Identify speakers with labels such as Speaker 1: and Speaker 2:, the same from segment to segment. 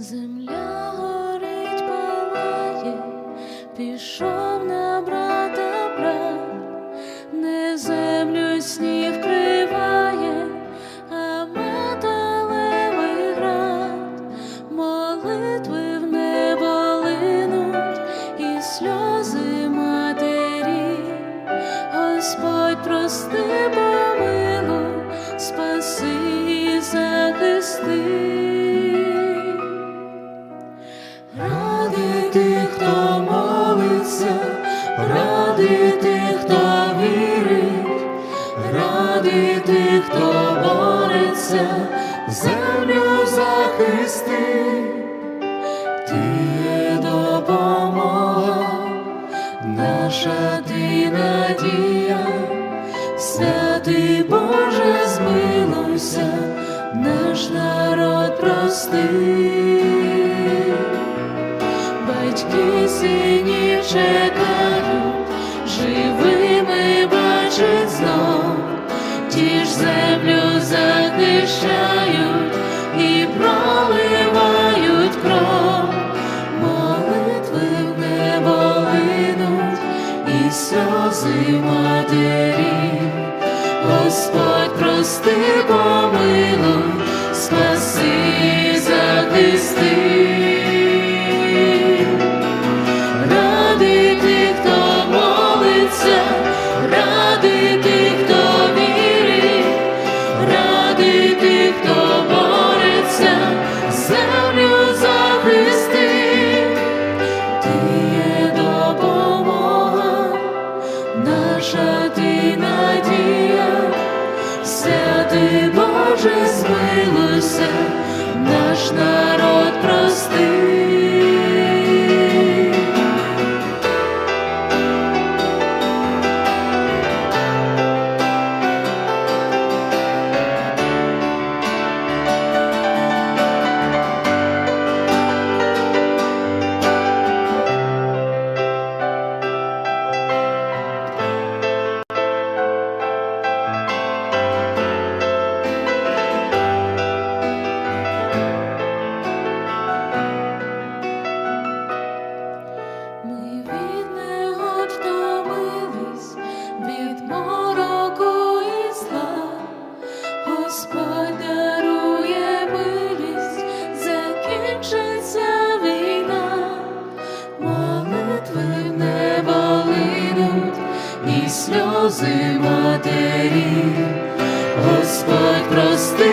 Speaker 1: Земля горить, палає, пішов на брата брат, не землю сніг вкриває, а металевий град, молитви в небо линуть і сльози матері, Господь прости, помилуй, спаси і захисти. Бореться, землю захисти, ти є допомога, наша ти надія, святий Боже, змилуйся, наш народ прости. Батьки синів чекають, живими Господь прости, помилуй, спаси, захисти. Ради тих, хто вірить, ради тих, хто змилуйся, молитви в небо линуть і сльози матері. Господь прости,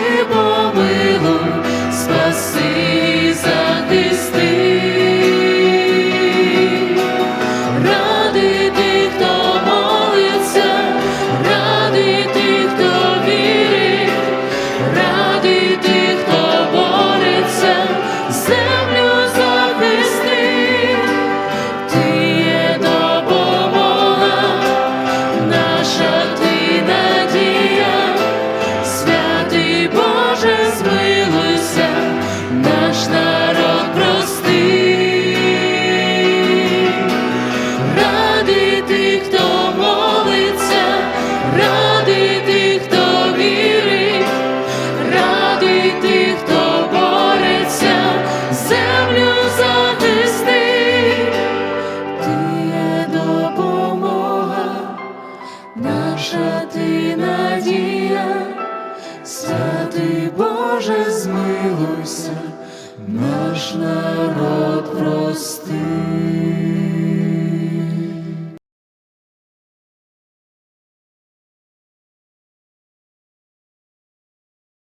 Speaker 1: Боже, змилуйся, наш народ прости.